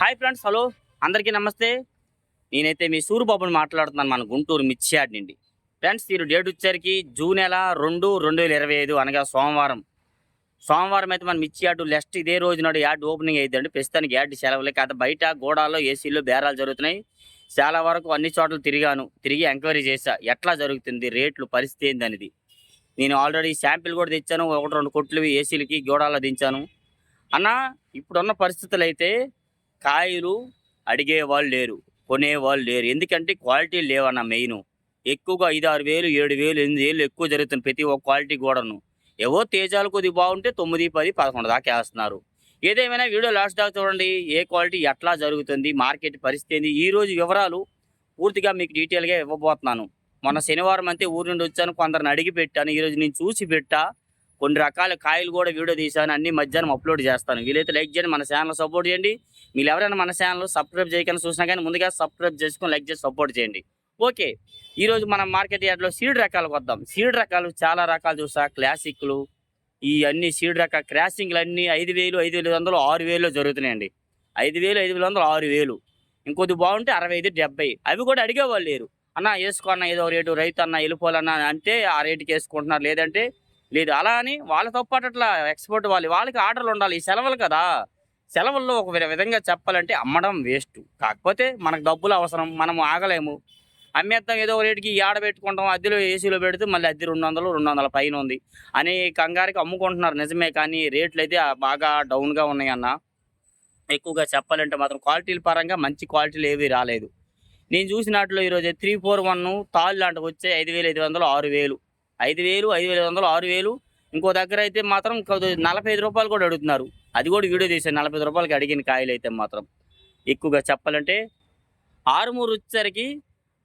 Hi friends hello. అందరికీ నమస్తే. నేనైతే మీ సూరిబాబుని మాట్లాడుతున్నాను మన గుంటూరు మిర్చియాడ్ నుండి. ఫ్రెండ్స్ మీరు డేట్ వచ్చేసరికి జూన్ నెల రెండు రెండు వేల ఇరవై ఐదు అనగా సోమవారం. సోమవారం అయితే మన మిర్చి యార్డు ఇదే రోజు నాడు యార్డ్ ఓపెనింగ్ అయిద్దండి. ప్రస్తుతానికి యార్డ్ సెలవులే కాదు బయట గోడాల్లో ఏసీలో బేరాలు జరుగుతున్నాయి. చాలా వరకు అన్ని చోట్ల తిరిగాను తిరిగి ఎంక్వైరీ చేశా. ఎట్లా జరుగుతుంది రేట్లు పరిస్థితి ఏంది అనేది నేను ఆల్రెడీ శాంపిల్ కూడా తెచ్చాను ఒకటి రెండు కొట్లు ఏసీలకి గోడాల్లో దించాను. అన్న ఇప్పుడున్న పరిస్థితులు అయితే కాయలు అడిగే వాళ్ళు లేరు కొనేవాళ్ళు లేరు. ఎందుకంటే క్వాలిటీ లేవన్న మెయిన్. ఎక్కువగా ఐదు ఆరు వేలు ఏడు వేలు ఎనిమిది వేలు ఎక్కువ జరుగుతుంది ప్రతి ఒక్క క్వాలిటీ కూడాను. ఏవో తేజాలు కొద్దిగా బాగుంటే తొమ్మిది పది పదకొండు దాకా వేస్తున్నారు. ఏదేమైనా వీడియో లాస్ట్ దాకా చూడండి. ఏ క్వాలిటీ ఎట్లా జరుగుతుంది మార్కెట్ పరిస్థితి ఏంది? ఈరోజు వివరాలు పూర్తిగా మీకు డీటెయిల్గా ఇవ్వబోతున్నాను. మొన్న శనివారం అంతే ఊరి నుండి వచ్చాను కొందరిని అడిగి పెట్టాను. ఈరోజు నేను చూసి పెట్టా. కొన్ని రకాల కాయలు కూడా వీడియో తీశాను అన్ని మధ్యాహ్నం అప్లోడ్ చేస్తాను. వీలైతే లైక్ చేయండి మన ఛానల్ సపోర్ట్ చేయండి. మీరు ఎవరైనా మన ఛానల్ సబ్స్క్రైబ్ చేయకుండా చూసినా కానీ ముందుగా సబ్స్క్రైబ్ చేసుకొని లైక్ చేసి సపోర్ట్ చేయండి. ఓకే ఈరోజు మనం మార్కెట్ యార్డ్లో సీడ్ రకాలకు వద్దాం సీడ్ రకాలు చాలా రకాలు చూసా క్లాసిక్లు. ఈ అన్ని సీడ్ రకాల క్రాసింగ్లు అన్నీ ఐదు వేలు ఐదు వేల వందలు ఆరు వేలు జరుగుతున్నాయండి. ఐదు వేలు ఐదు వేల వందలు ఆరు వేలు. ఇంకొద్ది బాగుంటే అరవై ఐదు డెబ్బై. అవి కూడా అడిగేవాళ్ళు లేరు. అన్న వేసుకో అన్న ఏదో రేటు రైతు అన్న వెళ్ళిపోవాలన్న అంటే ఆ రేటుకి వేసుకుంటున్నారు. లేదంటే లేదు అలా అని వాళ్ళతో పాటు అట్లా ఎక్స్పోర్ట్ వాళ్ళు వాళ్ళకి ఆర్డర్లు ఉండాలి ఈ సెలవులు కదా. సెలవుల్లో ఒక విధంగా చెప్పాలంటే అమ్మడం వేస్ట్. కాకపోతే మనకు డబ్బులు అవసరం మనం ఆగలేము. అమ్మేద్దాం ఏదో ఒక రేటుకి ఈ ఆడ పెట్టుకుంటాం అద్దెలో ఏసీలో పెడితే మళ్ళీ అద్దె రెండు వందలు రెండు వందల పైన ఉంది. అని కంగారికి అమ్ముకుంటున్నారు నిజమే. కానీ రేట్లు అయితే బాగా డౌన్గా ఉన్నాయన్న. ఎక్కువగా చెప్పాలంటే మాత్రం క్వాలిటీల పరంగా మంచి క్వాలిటీలు ఏవి రాలేదు. నేను చూసినట్లు ఈరోజు త్రీ ఫోర్ వన్ తాళ్ళు లాంటివి వచ్చే ఐదు వేలు ఐదు వందలు ఆరు వేలు. ఐదు వేలు ఐదు వేల వందలు ఆరు వేలు. ఇంకో దగ్గర అయితే మాత్రం నలభై ఐదు రూపాయలు కూడా అడుగుతున్నారు. అది కూడా వీడియో తీసాను నలభై ఐదు రూపాయలకి అడిగిన కాయలు అయితే మాత్రం. ఎక్కువగా చెప్పాలంటే ఆరుమూరు వచ్చేసరికి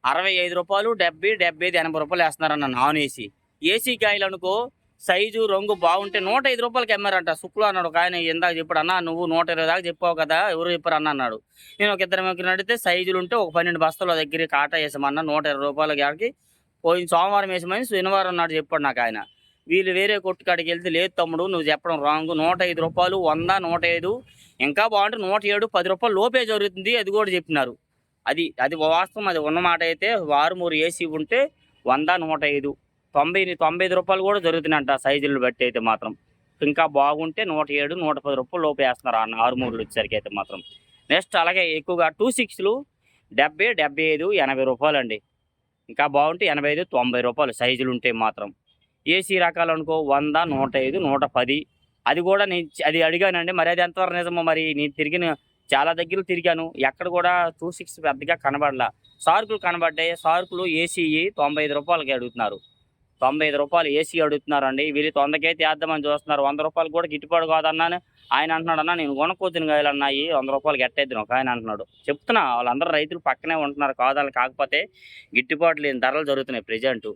అరవై ఐదు రూపాయలు డెబ్బై డెబ్బై ఐదు ఎనభై రూపాయలు వేస్తున్నారన్న నాన్ ఏసీ. ఏసీ కాయలు అనుకో సైజు రంగు బాగుంటే నూట ఐదు రూపాయలకి అమ్మారంట. శుక్లు అన్నాడు ఒక ఆయన ఇందాక చెప్పాడు అన్న నువ్వు నూట ఇరవై దాకా చెప్పావు కదా ఎవరు చెప్పారు అన్న? అన్నాడు. నేను ఒక ఇద్దరు ముగ్గురు అడిగితే సైజులు ఉంటే ఒక పన్నెండు బస్తాల దగ్గర కాటా వేసామన్న నూట ఇరవై రూపాయల కాడికి పోయిన సోమవారం వేసామని శనివారం నాడు చెప్పాడు నాకు ఆయన. వీళ్ళు వేరే కొట్టు కాడికి వెళ్తే లేదు తమ్ముడు నువ్వు చెప్పడం రాంగ్. నూట ఐదు రూపాయలు వంద నూట ఐదు. ఇంకా బాగుంటే నూట ఏడు పది రూపాయలు లోపే జరుగుతుంది అది కూడా చెప్పినారు. అది అది వాస్తవం. అది ఉన్నమాట అయితే వారు మూడు ఏసీ ఉంటే వంద నూట ఐదు. తొంభై తొంభై ఐదు రూపాయలు కూడా జరుగుతున్నాయంట సైజులు బట్టి అయితే మాత్రం. ఇంకా బాగుంటే నూట ఏడు నూట పది రూపాయలు లోపు వేస్తున్నారు అన్న ఆరు మూడులు వచ్చేసరికి అయితే మాత్రం. నెక్స్ట్ అలాగే ఎక్కువగా టూ సిక్స్లు డెబ్బై డెబ్బై ఐదు ఎనభై రూపాయలు అండి ఇంకా బాగుంటే ఎనభై ఐదు తొంభై రూపాయలు సైజులు ఉంటే మాత్రం. ఏసీ రకాలు అనుకో వంద నూట ఐదు నూట పది. అది కూడా నేను అది అడిగానండి మరి అది ఎంతవరకు నిజమో మరి నేను తిరిగిన చాలా దగ్గర తిరిగాను. ఎక్కడ కూడా టూ సిక్స్ పెద్దగా కనబడలా. సార్కులు కనబడ్డాయి సార్కులు ఏసీ తొంభై ఐదు రూపాయలకి అడుగుతున్నారు. తొంభై ఐదు రూపాయలు ఏసీ అడుగుతున్నారండి. వీళ్ళు తొందరకైతే వేద్దామని చూస్తున్నారు. వంద రూపాయలు కూడా గిట్టుబాటు కాదన్నాను. ఆయన అంటున్నాడు అన్న నేను కొనుక్కోతుని కాయలు అన్నాయి వంద రూపాయలు గట్టేద్దాను ఒక ఆయన అంటున్నాడు. చెప్తున్నా వాళ్ళందరూ రైతులు పక్కనే ఉంటున్నారు. కాదాలు కాకపోతే గిట్టుబాటు లేని ధరలు జరుగుతున్నాయి ప్రజెంటు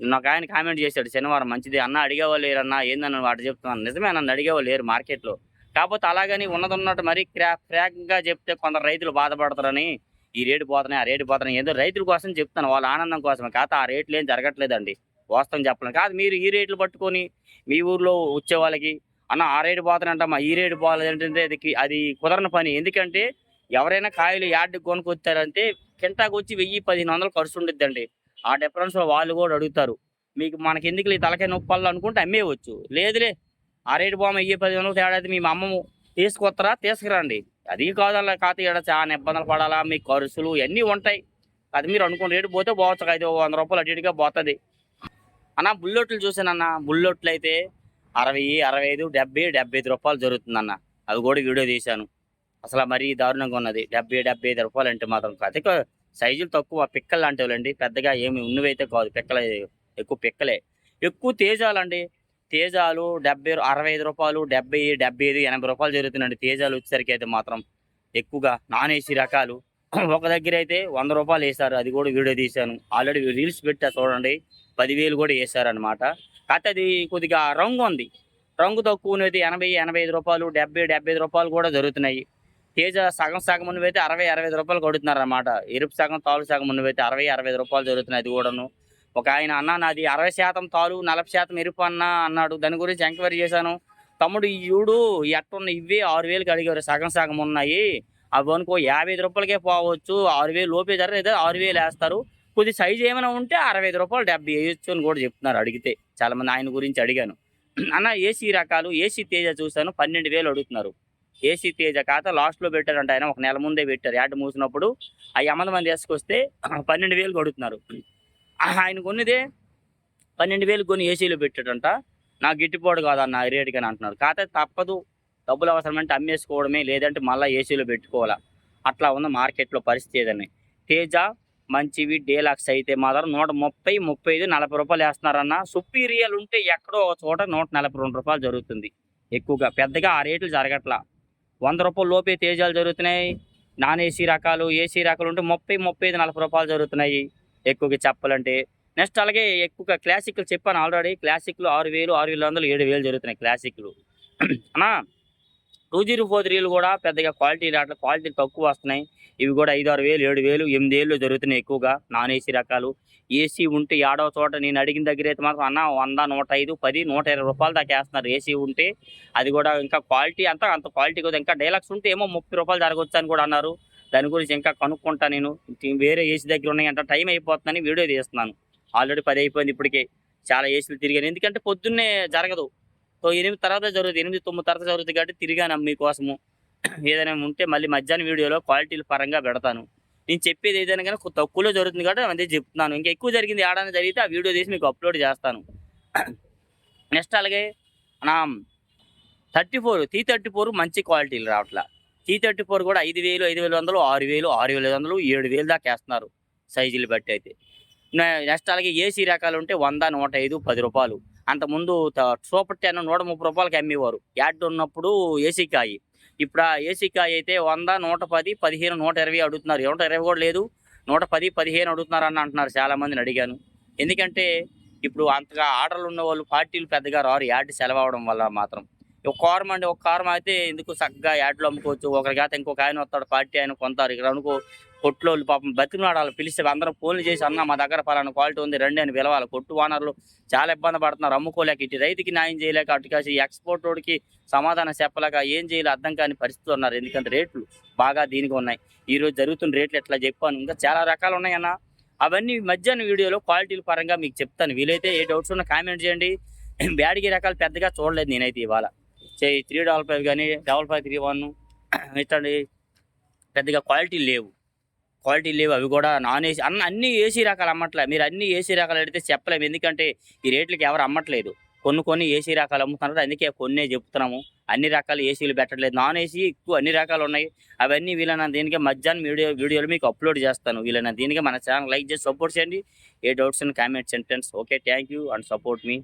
నిన్న ఒక ఆయన కామెంట్ చేశాడు శనివారం మంచిది అన్న అడిగేవాళ్ళు లేరన్నా ఏందన్న వాటి చెప్తున్నాను నిజమే నన్ను అడిగేవాళ్ళు లేరు మార్కెట్లో కాకపోతే అలాగని ఉన్నది ఉన్నట్టు మరీ క్రా ఫ్రాక్గా చెప్తే కొందరు రైతులు బాధపడతారని ఈ రేటు పోతున్నాయి ఆ రేటు పోతున్నాయి ఏదో రైతుల కోసం చెప్తాను వాళ్ళ ఆనందం కోసమే కాకపోతే ఆ రేట్లు ఏం జరగట్లేదండి. వాస్తవం చెప్పలేం. కాదు మీరు ఈ రేట్లు పట్టుకొని మీ ఊర్లో వచ్చే వాళ్ళకి అన్న ఆ రేటు పోతానంటమ్మా ఈ రేటు పోలేదంటే అది అది కుదరని పని. ఎందుకంటే ఎవరైనా కాయలు యార్డ్కి కొనుక్కొచ్చారంటే కింటాకు వచ్చి వెయ్యి పదిహేను వందలు ఖర్చు ఉండిద్దండి. ఆ డిఫరెన్స్లో వాళ్ళు కూడా అడుగుతారు. మీకు మనకి ఎందుకు ఈ తలకాయ నొప్పాలు అనుకుంటే అమ్మేయవచ్చు లేదులే ఆ రేటు బామ్మ వెయ్యి పది వందలు తేడా అయితే మీ అమ్మము తీసుకొస్తారా తీసుకురండి. అది కాదల్లా కాత ఈడ చాలా ఇబ్బందులు పడాలా మీ ఖర్చులు ఇవన్నీ ఉంటాయి. అది మీరు అనుకున్న రేటు పోతే పోవచ్చు ఐదు వంద రూపాయలు అటు ఇటుగా పోతుంది. అన్న బుల్లెట్లు చూసానన్న బుల్లెట్లు అయితే అరవై అరవై ఐదు డెబ్బై డెబ్బై ఐదు రూపాయలు జరుగుతుందన్న. అది కూడా వీడియో తీశాను. అసలు మరీ దారుణంగా ఉన్నది. డెబ్బై డెబ్బై ఐదు రూపాయలు అంటే మాత్రం అదే సైజులు తక్కువ పిక్కలు లాంటివి పెద్దగా ఏమి ఉన్నవైతే కాదు. పిక్కలే ఎక్కువ పిక్కలే. ఎక్కువ తేజాలండి. తేజాలు డెబ్బై అరవై ఐదు రూపాయలు డెబ్బై డెబ్బై ఐదు ఎనభై రూపాయలు జరుగుతుందండి తేజాలు వచ్చేసరికి అయితే మాత్రం ఎక్కువగా నాన్ ఏసీ రకాలు ఒక దగ్గర అయితే వంద రూపాయలు వేశారు. అది కూడా వీడియో తీశాను. ఆల్రెడీ రీల్స్ పెట్టా చూడండి. పదివేలు కూడా వేశారనమాట కాకపోతే అది కొద్దిగా రంగు ఉంది. రంగు తక్కువ ఉన్నది ఎనభై ఎనభై ఐదు రూపాయలు డెబ్బై డెబ్బై ఐదు రూపాయలు కూడా జరుగుతున్నాయి తేజ సగం సగం ఉన్నవైతే అరవై అరవై ఐదు రూపాయలు కొడుతున్నారు అన్నమాట ఎరుపు సగం తాలు సగం ఉన్నవైతే అరవై అరవై ఐదు రూపాయలు జరుగుతున్నాయి అది కూడాను. ఒక ఆయన అన్న నాది అరవై శాతం తాలు నలభై శాతం ఎరుపు అన్న అన్నాడు. దాని గురించి ఎంక్వైరీ చేశాను. తమ్ముడు ఈ చూడు ఎట్టున్న ఇవే ఆరు వేలకు అడిగారు. సగం సగం ఉన్నాయి. అవి అనుకో యాభై ఐదు రూపాయలకే పోవచ్చు. ఆరు వేలు లోపే ధర లేదా ఆరు వేలు వేస్తారు. కొద్ది సైజు ఏమైనా ఉంటే అరవై ఐదు రూపాయలు డెబ్బై వేయచ్చు అని కూడా చెప్తున్నారు అడిగితే. చాలామంది ఆయన గురించి అడిగాను. అన్న ఏసీ రకాలు ఏసీ తేజ చూశాను పన్నెండు వేలు అడుగుతున్నారు. ఏసీ తేజ ఖాతా లాస్ట్లో పెట్టారంట ఆయన ఒక నెల ముందే పెట్టారు. యాడ్ మూసినప్పుడు అవి అమ్మల మంది వేసుకొస్తే పన్నెండు వేలు అడుగుతున్నారు ఆయన కొన్నిదే పన్నెండు వేలు కొని ఏసీలో పెట్టాడంట. నాకు గిట్టుబాటు కాదన్న ఈ రేటుకి అంటున్నారు. ఖాతా తప్పదు. డబ్బులు అవసరమంటే అమ్మేసుకోవడమే లేదంటే మళ్ళీ ఏసీలో పెట్టుకోవాలా. అట్లా ఉన్న మార్కెట్లో పరిస్థితి ఏదని తేజ మంచివి డేలాక్స్ అయితే మాత్రం నూట ముప్పై ముప్పై ఐదు నలభై రూపాయలు వేస్తున్నారన్న సుపీరియల్ ఉంటే ఎక్కడో ఒక చోట నూట నలభై రెండు రూపాయలు జరుగుతుంది. ఎక్కువగా పెద్దగా ఆ రేట్లు జరగట్లా. వంద రూపాయలు లోపే తేజాలు జరుగుతున్నాయి. నాన్ ఏసీ రకాలు ఏసీ రకాలు ఉంటే ముప్పై ముప్పై ఐదు నలభై రూపాయలు జరుగుతున్నాయి. ఎక్కువగా చెప్పాలంటే నెక్స్ట్ అలాగే ఎక్కువగా క్లాసిక్లు చెప్పాను ఆల్రెడీ. క్లాసిక్లు ఆరు వేలు ఆరు వేల వందలు ఏడు వేలు జరుగుతున్నాయి క్లాసిక్లు. అన్నా టూ జీరో ఫోర్ త్రీలు కూడా పెద్దగా క్వాలిటీ రావట్లేదు క్వాలిటీ తక్కువ వస్తున్నాయి. ఇవి కూడా ఐదు ఆరు వేలు ఏడు వేలు ఎనిమిది వేలు జరుగుతున్నాయి ఎక్కువగా. నాన్ ఏసీ రకాలు. ఏసీ ఉంటే ఏడవ చోట నేను అడిగిన దగ్గర అయితే మాత్రం అన్న వంద నూట ఐదు పది నూట ఇరవై రూపాయలు దాకా వేస్తున్నారు ఏసీ ఉంటే. అది కూడా ఇంకా క్వాలిటీ అంతా అంత క్వాలిటీ కూడా ఇంకా డైలాక్స్ ఉంటే ఏమో ముప్పై రూపాయలు జరగవచ్చు అని కూడా అన్నారు. దాని గురించి ఇంకా కనుక్కుంటా నేను. వేరే ఏసీ దగ్గర ఉన్నాయంట టైం అయిపోతుందని వీడియో తీస్తున్నాను. ఆల్రెడీ పది అయిపోయింది ఇప్పటికే. చాలా ఏసీలు తిరిగాను ఎందుకంటే పొద్దున్నే జరగదు. సో ఎనిమిది తర్వాత జరుగుతుంది ఎనిమిది తొమ్మిది తర్వాత జరుగుతుంది కాబట్టి తిరిగాను మీకోసము. ఏదైనా ఉంటే మళ్ళీ మధ్యాహ్నం వీడియోలో క్వాలిటీల పరంగా పెడతాను. నేను చెప్పేది ఏదైనా కానీ తక్కువలో జరుగుతుంది కాబట్టి అదే చెప్తున్నాను. ఇంకా ఎక్కువ జరిగింది ఆడని జరిగితే ఆ వీడియో తీసి మీకు అప్లోడ్ చేస్తాను. నెక్స్ట్ అలాగే నా thirty four T thirty four మంచి క్వాలిటీలు రావట్లా. టీ థర్టీ ఫోర్ కూడా ఐదు వేలు ఐదు వేల వందలు ఆరు వేలు ఆరు వేల ఐదు వందలు ఏడు వేలు దాకా వేస్తున్నారు సైజులు బట్టి అయితే. నెక్స్ట్ అలాగే ఏసీ రకాలు ఉంటే వంద నూట ఐదు పది రూపాయలు. అంతకుముందు త- సూపర్ టెన్ నూట ముప్పై రూపాయలకి అమ్మేవారు. యాడ్ ఉన్నప్పుడు ఏసీ కాయి. ఇప్పుడు ఆ ఏసీ కాయ అయితే వంద నూట పది పదిహేను నూట ఇరవై అడుగుతున్నారు. నూట ఇరవై కూడా లేదు. నూట పది పదిహేను అడుగుతున్నారు అని అంటున్నారు చాలా మందిని అడిగాను. ఎందుకంటే ఇప్పుడు అంతగా ఆర్డర్లు ఉన్న వాళ్ళు పార్టీలు పెద్దగా రారు. యాడ్ సెలవు అవడం వల్ల మాత్రం. ఒక కారం అంటే ఒక కారం అయితే ఎందుకు చక్కగా యాడ్లు అమ్ముకోవచ్చు? ఒకరికైతే ఇంకొక ఆయన వస్తాడు పార్టీ ఆయన కొంటారు. ఇక్కడ అనుకో కొట్లో పాపం బతికినాడు వాళ్ళు పిలిస్తే అందరం ఫోన్లు చేసి అన్న మా దగ్గర పలానా క్వాలిటీ ఉంది రండి అని పిలవాలి. కొట్టు ఓనర్లు చాలా ఇబ్బంది పడుతున్నారు అమ్ముకోలేక ఇటు రైతుకి న్యాయం చేయలేక అటుకాసి ఎక్స్పోర్ట్ వాడికి సమాధానం చెప్పలేక ఏం చేయాలి అర్థం కాని పరిస్థితులు ఉన్నారు. ఎందుకంటే రేట్లు బాగా దీనికి ఉన్నాయి. ఈ రోజు జరుగుతున్న రేట్లు ఎట్లా చెప్పాను. ఇంకా చాలా రకాలు ఉన్నాయన్న అవన్నీ మధ్యాహ్నం వీడియోలో క్వాలిటీల పరంగా మీకు చెప్తాను. వీలైతే ఏ డౌట్స్ ఉన్నా కామెంట్ చేయండి. బ్యాడ్కి రకాలు పెద్దగా చూడలేదు నేనైతే ఇవాళ. త్రీ డబల్ ఫైవ్ కానీ డబల్ ఫైవ్ త్రీ వన్ ఇట్లాంటి పెద్దగా క్వాలిటీ లేవు. క్వాలిటీ లేవు అవి కూడా నాన్ ఏసీ. అన్న అన్ని ఏసీ రకాలు అమ్మట్లే. మీరు అన్ని ఏసీ రకాలు అడిగితే చెప్పలేము ఎందుకంటే ఈ రేట్లకి ఎవరు అమ్మట్లేదు. కొన్ని కొన్ని ఏసీ రకాలు అమ్ముతున్నారు. అందుకే కొన్నే చెప్తున్నాము. అన్ని రకాల ఏసీలు పెట్టట్లేదు. నాన్ ఏసీ ఎక్కువ అన్ని రకాలు ఉన్నాయి. అవన్నీ వీళ్ళన దీనికి మధ్యాహ్నం వీడియో వీడియోలు మీకు అప్లోడ్ చేస్తాను. వీళ్ళని దీనికి మన ఛానల్ లైక్ చేసి సపోర్ట్ చేయండి. ఏ doubts comment sentence. Okay thank you and support me.